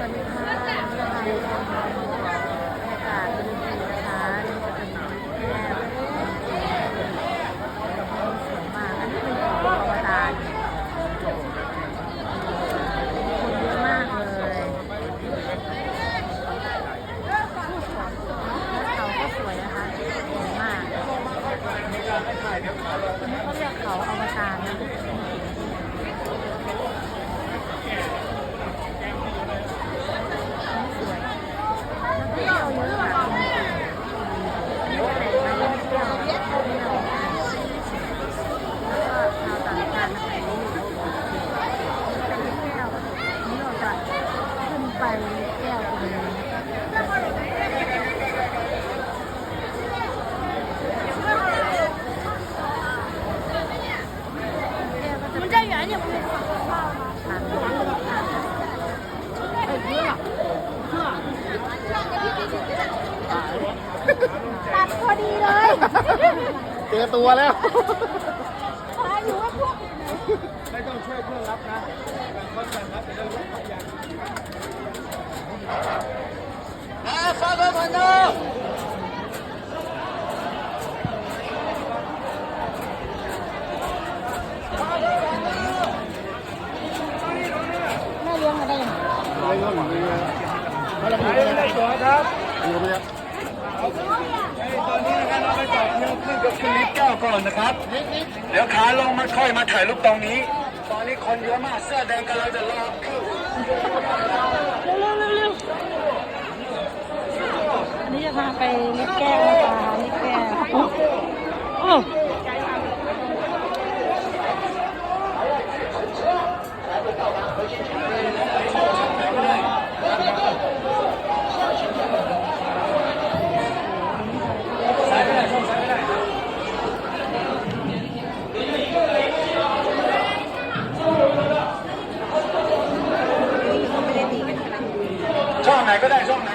วัสดีค่ะนี่นะคะบรรยากาศเป็นดีนะคะนี่ก็จะมีแก้วสวยมากอันนี้เป็นของอวตารคนเยอะมากเลยแล้วเขาก็สวยนะคะสวยมากอันนี้เขาเรียกเขาอวตารนะ สวยแล้วก็เอาเยอะมากจริงๆอันนี้ก็เป็นมาเล่นเที่ยวเที่ยวแล้วก็ชาวต่างชาตินะคะนี่เป็นแก้วนี่เราจะขึ้ นแก้วกุมาตัดพอดีเลยเจอตัวแล้วตายอยู่ว่าพวกไม่ต้องช่วยเพื่อนรับนะแบ่งคบ่งรับไปเรื่อ ครับอยู่ไหมครับตอนนี้นะครับเราไปต่อเที่ยวขึ้นกับขึ้นลิฟต์เก้าก่อนนะครับเดี๋ยวขาลงมาค่อยมาถ่ายรูปตรงนี้ ตอนนี้คนเยอะมากเสื้อแดงกำลังจะรอขึ้นเร็วเร็วเร็วเร็วอันนี้จะพาไปลิฟต์แก้วนะคะลิฟต์แก้วโอ้โอ้ไม่ได้ตีกันขนาดนี้ ช่องไหน